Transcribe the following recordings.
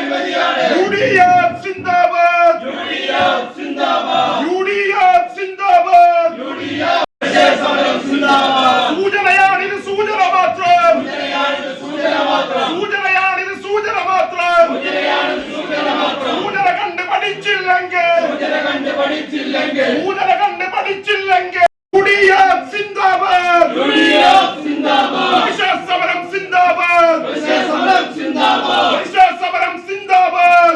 U D F സിന്ദാബാദ് U D F സിന്ദാബാദ് സൂചനയാണിത് സൂചന മാത്രം സൂചനയാണിത് സൂചന മാത്രം സൂചന കണ്ട് പഠിച്ചില്ലെങ്കിൽ സൂചന കണ്ട് പഠിച്ചില്ലെങ്കിൽ യു ഡി എഫ് സിന്ദാബാദ് പ്രതിഷേധ സമരം സിന്ദാബാദ് പ്രതിഷേധ സമരം സിന്ദാബാദ്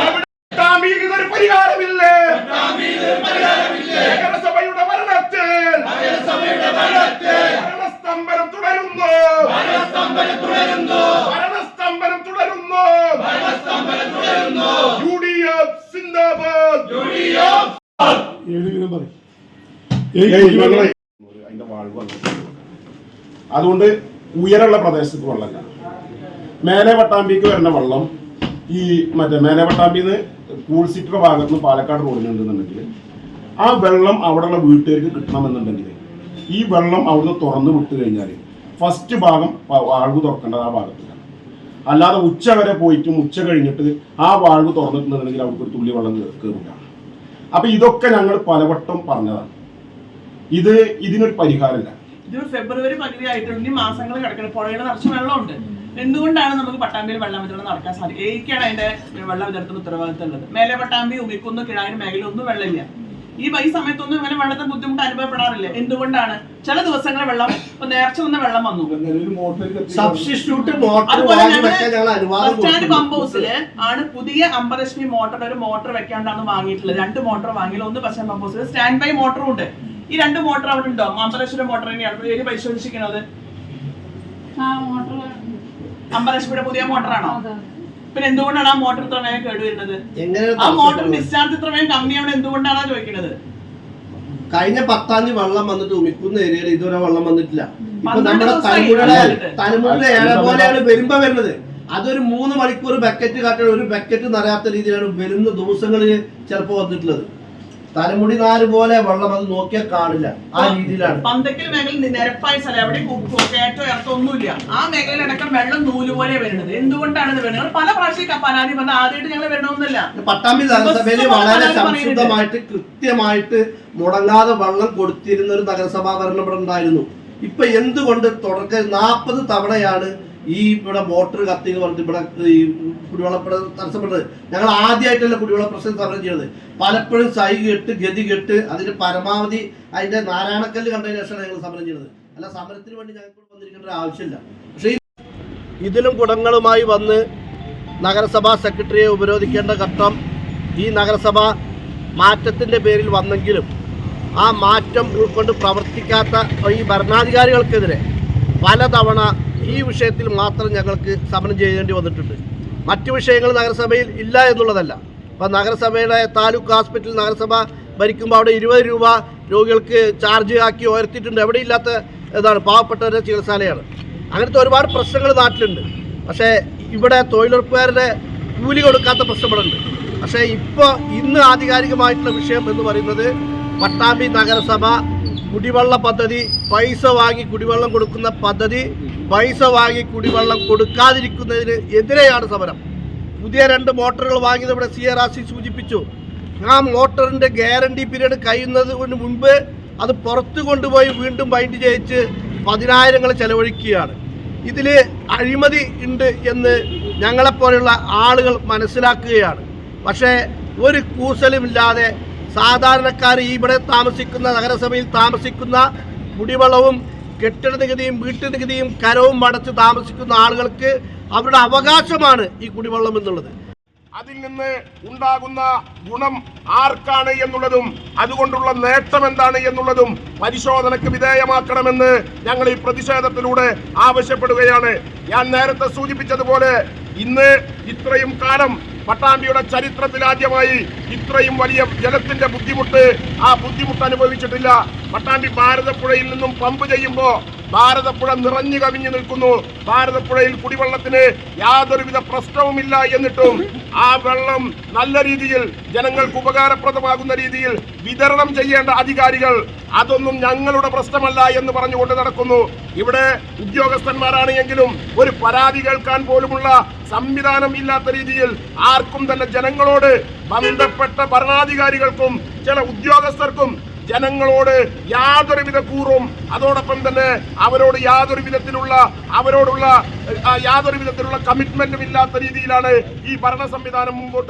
എവിടെ ടാമീകിന് ഒരു പരിഹാരമില്ലേ നഗരസഭയുടെ ഭരണത്തിൽ ഭരണസ്തംഭനം തുടരുന്നു. ഭരണസ്തംഭനം തുടരുന്നു യു ഡി എഫ് സിന്ദാബാദ് അതിന്റെ വാൾവ് വന്നിട്ടുണ്ട്. അതുകൊണ്ട് ഉയരമുള്ള പ്രദേശത്ത് വെള്ളമില്ല. മേലെ പട്ടാമ്പിക്ക് വരുന്ന വെള്ളം ഈ മറ്റേ മേലെ പട്ടാമ്പിന്ന് കൂൾസിറ്റർ ഭാഗത്ത് നിന്ന് പാലക്കാട് റോഡിനുണ്ടെന്നുണ്ടെങ്കിൽ ആ വെള്ളം അവിടെയുള്ള വീട്ടുകാർക്ക് കിട്ടണമെന്നുണ്ടെങ്കിൽ ഈ വെള്ളം അവിടുന്ന് തുറന്നു വിട്ടു കഴിഞ്ഞാൽ ഫസ്റ്റ് ഭാഗം വാൾവ് തുറക്കേണ്ടത് ആ ഭാഗത്തിലാണ്. അല്ലാതെ ഉച്ച വരെ പോയിട്ടും ഉച്ച കഴിഞ്ഞിട്ട് ആ വാൾവ് തുറന്നിട്ടുണ്ടെങ്കിൽ അവർക്ക് ഒരു തുള്ളി വെള്ളം കയറില്ല അപ്പൊ ഇതൊക്കെ ഞങ്ങൾ പലവട്ടം പറഞ്ഞതാണ്. ഇത് ഇതിനൊരു പരിഹാരമില്ല. ഇത് ഫെബ്രുവരി പകുതി ആയിട്ടുള്ള ഇനി മാസങ്ങൾ കിടക്കണം. പുഴയുടെ നിറച്ച് വെള്ളമുണ്ട്. എന്തുകൊണ്ടാണ് നമുക്ക് പട്ടാമ്പിയിൽ വെള്ളം വിതരണം നടക്കാൻ സാധിക്കും? എനിക്കാണ് അതിന്റെ വെള്ളം വിതരണത്തിന് ഉത്തരവാദിത്തം ഉള്ളത്? മേലെ പട്ടാമ്പി ഉമിക്കുന്ന കിഴാനും മേഖല ഒന്നും വെള്ളമില്ല. ഈ ഈ സമയത്തൊന്നും ഇങ്ങനെ വെള്ളത്തിന് ബുദ്ധിമുട്ട് അനുഭവപ്പെടാറില്ല? എന്തുകൊണ്ടാണ്? ചില ദിവസങ്ങളിൽ വെള്ളം ഇപ്പൊ നേർച്ച വന്ന വെള്ളം വന്നു. സബ്സ്റ്റിറ്റ്യൂട്ട് മോട്ടോർ അതുപോലെ ബസ് സ്റ്റാൻഡ് പമ്പ് ഹൗസിൽ ആണ് പുതിയ അമ്പലക്ഷ്മി മോട്ടോർ ഒരു മോട്ടോർ വെക്കാണ്ടാണ് വാങ്ങിയിട്ടുള്ളത്. രണ്ട് മോട്ടർ വാങ്ങിയില്ല. ഒന്ന് ബസ് സ്റ്റാൻഡ് പമ്പ് ഹൗസിൽ സ്റ്റാൻഡ് ബൈ മോട്ടറും ഉണ്ട്. ഈ രണ്ട് മോട്ടോർ അവിടെ ഉണ്ടോ? അമ്പലശ്വരം മോട്ടോർ തന്നെയാണ്. പേര് പരിശോധിച്ചിരിക്കുന്നത്? അമ്പലക്ഷ്മിയുടെ പുതിയ മോട്ടറാണോ? പിന്നെ എന്തുകൊണ്ടാണ് ആ മോട്ടോർ ഇത്ര വേഗം കേടുവരുന്നത് ആ മോട്ടോർ? ഡിസ്ചാർജ് ഇത്ര വേഗം കമ്മിയാണ് എന്തുകൊണ്ടാണ് ചോദിക്കുന്നത്? കഴിഞ്ഞ പത്താം തീയതി വെള്ളം വന്നിട്ട് ഉമിക്കുന്ന ഏരിയയിൽ ഇതുവരെ വെള്ളം വന്നിട്ടില്ല. ഇപ്പൊ നമ്മുടെ തലമുറയുടെ തലമുറയുടെ ഏഴ പോലെയാണ് വരുമ്പോ വരുന്നത്. അതൊരു മൂന്ന് മണിക്കൂർ ബക്കറ്റ് കാട്ടുകൾ ഒരു ബക്കറ്റ് നിറയാത്ത രീതിയിലാണ് വരുന്ന ദിവസങ്ങളിൽ ചിലപ്പോ വന്നിട്ടുള്ളത്. തലമുടി നാല് പോലെ വെള്ളം അത് നോക്കിയാൽ കാണില്ല. ആ രീതിയിലാണ്. പന്തക്കൽ മേഖല നിരപ്പായ സ്ഥലം. എവിടെ കയറ്റോ ഇറക്കോ ഒന്നുമില്ല. ആ മേഖലയിലടക്കം വെള്ളം നൂൽ പോലെ വരുന്നത്. എന്തുകൊണ്ടാണ് ഇത് വരുന്നത്? പല പ്രാവശ്യം പരാതി പറഞ്ഞ ആദ്യമായിട്ട് ഞങ്ങൾ വരണമെന്നില്ല. പട്ടാമ്പി നഗരസഭയിൽ വളരെ സംശുദ്ധമായിട്ട് കൃത്യമായിട്ട് മുടങ്ങാതെ വെള്ളം കൊടുത്തിരുന്ന ഒരു നഗരസഭാ ഭരണം ഇവിടെ ഉണ്ടായിരുന്നു. ഇപ്പൊ എന്തുകൊണ്ട് തുടക്ക നാൽപ്പത് തവണയാണ് ഈ ഇവിടെ മോട്ടർ കത്തി എന്ന് പറഞ്ഞിട്ട് ഇവിടെ ഈ കുടിവെള്ള തടസ്സപ്പെട്ടത് ഞങ്ങൾ ആദ്യമായിട്ടല്ല കുടിവെള്ള പ്രശ്നം സമരം ചെയ്യുന്നത് പലപ്പോഴും സൈ കെട്ട് ഗതി കെട്ട് അതിന്റെ പരമാവധി അതിന്റെ നാരായണക്കല്ല് കണ്ടതിന് ശേഷമാണ് ഞങ്ങൾ സമരം ചെയ്യുന്നത് അല്ല സമരത്തിന് വേണ്ടി ഞങ്ങൾക്ക് വന്നിരിക്കേണ്ട ആവശ്യമില്ല. പക്ഷേ ഇതിലും ഗുണങ്ങളുമായി വന്ന് നഗരസഭാ സെക്രട്ടറിയെ ഉപരോധിക്കേണ്ട ഘട്ടം ഈ നഗരസഭ മാറ്റത്തിന്റെ പേരിൽ വന്നെങ്കിലും ആ മാറ്റം ഉൾക്കൊണ്ട് പ്രവർത്തിക്കാത്ത ഈ ഭരണാധികാരികൾക്കെതിരെ പലതവണ ഈ വിഷയത്തിൽ മാത്രം ഞങ്ങൾക്ക് സമരം ചെയ്യേണ്ടി വന്നിട്ടുണ്ട്. മറ്റു വിഷയങ്ങൾ നഗരസഭയിൽ ഇല്ല എന്നുള്ളതല്ല. ഇപ്പം നഗരസഭയുടെ താലൂക്ക് ഹോസ്പിറ്റൽ നഗരസഭ ഭരിക്കുമ്പോൾ അവിടെ ഇരുപത് രൂപ രോഗികൾക്ക് ചാർജ് ആക്കി ഉയർത്തിയിട്ടുണ്ട്. എവിടെ ഇല്ലാത്ത ഇതാണ് പാവപ്പെട്ടവരുടെ ചികിത്സാലയാണ്. അങ്ങനത്തെ ഒരുപാട് പ്രശ്നങ്ങൾ നാട്ടിലുണ്ട്. പക്ഷേ ഇവിടെ തൊഴിലുറപ്പുകാരുടെ കൂലി കൊടുക്കാത്ത പ്രശ്നം പക്ഷേ ഇപ്പോൾ ഇന്ന് ആധികാരികമായിട്ടുള്ള വിഷയം എന്ന് പറയുന്നത് പട്ടാമ്പി നഗരസഭ കുടിവെള്ള പദ്ധതി പൈസ വാങ്ങി കുടിവെള്ളം കൊടുക്കുന്ന പദ്ധതി പൈസ വാങ്ങി കുടിവെള്ളം കൊടുക്കാതിരിക്കുന്നതിന് എതിരെയാണ് സമരം. പുതിയ രണ്ട് മോട്ടറുകൾ വാങ്ങിയത് ഇവിടെ സി ആർ സി സൂചിപ്പിച്ചു. ആ മോട്ടറിന്റെ ഗ്യാരണ്ടി പീരീഡ് കഴിയുന്നതിന് മുൻപ് അത് പുറത്തു കൊണ്ടുപോയി വീണ്ടും ബൈൻഡ് ചെയ്യിച്ച് പതിനായിരങ്ങൾ ചെലവഴിക്കുകയാണ്. ഇതിൽ അഴിമതി ഉണ്ട് എന്ന് ഞങ്ങളെപ്പോലെയുള്ള ആളുകൾ മനസ്സിലാക്കുകയാണ്. പക്ഷേ ഒരു കൂസലുമില്ലാതെ സാധാരണക്കാർ ഇവിടെ താമസിക്കുന്ന നഗരസഭയിൽ താമസിക്കുന്ന കുടിവെള്ളവും കെട്ടിട നികുതിയും വീട്ടു നികുതിയും കരവും അടച്ച് താമസിക്കുന്ന ആളുകൾക്ക് അവരുടെ അവകാശമാണ് ഈ കുടിവെള്ളം എന്നുള്ളത്. അതിൽ നിന്ന് ഉണ്ടാകുന്ന ഗുണം ആർക്കാണ് എന്നുള്ളതും അതുകൊണ്ടുള്ള നേട്ടം എന്താണ് എന്നുള്ളതും പരിശോധനയ്ക്ക് വിധേയമാക്കണമെന്ന് ഞങ്ങൾ ഈ പ്രതിഷേധത്തിലൂടെ ആവശ്യപ്പെടുകയാണ്. ഞാൻ നേരത്തെ സൂചിപ്പിച്ചതുപോലെ ഇന്ന് ഇത്രയും കാലം പട്ടാമ്പിയുടെ ചരിത്രത്തിൽ ആദ്യമായി ഇത്രയും വലിയ ജലത്തിന്റെ ബുദ്ധിമുട്ട് ആ ബുദ്ധിമുട്ട് അനുഭവിച്ചിട്ടില്ല. പട്ടാമ്പി ഭാരതപ്പുഴയിൽ നിന്നും പമ്പ് ചെയ്യുമ്പോൾ ഭാരതപ്പുഴ നിറഞ്ഞു കവിഞ്ഞു നിൽക്കുന്നു. ഭാരതപ്പുഴയിൽ കുടിവെള്ളത്തിന് യാതൊരുവിധ പ്രശ്നവുമില്ല എന്നിട്ടും ആ വെള്ളം നല്ല രീതിയിൽ ജനങ്ങൾക്ക് ഉപകാരപ്രദമാകുന്ന രീതിയിൽ വിതരണം ചെയ്യേണ്ട അധികാരികൾ അതൊന്നും ഞങ്ങളുടെ പ്രശ്നമല്ല എന്ന് പറഞ്ഞുകൊണ്ട് നടക്കുന്നു. ഇവിടെ ഉദ്യോഗസ്ഥന്മാരാണ് എങ്കിലും ഒരു പരാതി കേൾക്കാൻ പോലുമുള്ള സംവിധാനം ഇല്ലാത്ത രീതിയിൽ ആർക്കും തന്നെ ജനങ്ങളോട് ബന്ധപ്പെട്ട ഭരണാധികാരികൾക്കും ചില ഉദ്യോഗസ്ഥർക്കും ജനങ്ങളോട് യാതൊരുവിധ കൂറും അതോടൊപ്പം തന്നെ അവരോട് യാതൊരു വിധത്തിലുള്ള അവരോടുള്ള യാതൊരു വിധത്തിലുള്ള കമ്മിറ്റ്മെന്റും ഇല്ലാത്ത രീതിയിലാണ് ഈ ഭരണ സംവിധാനം മുമ്പോട്ട്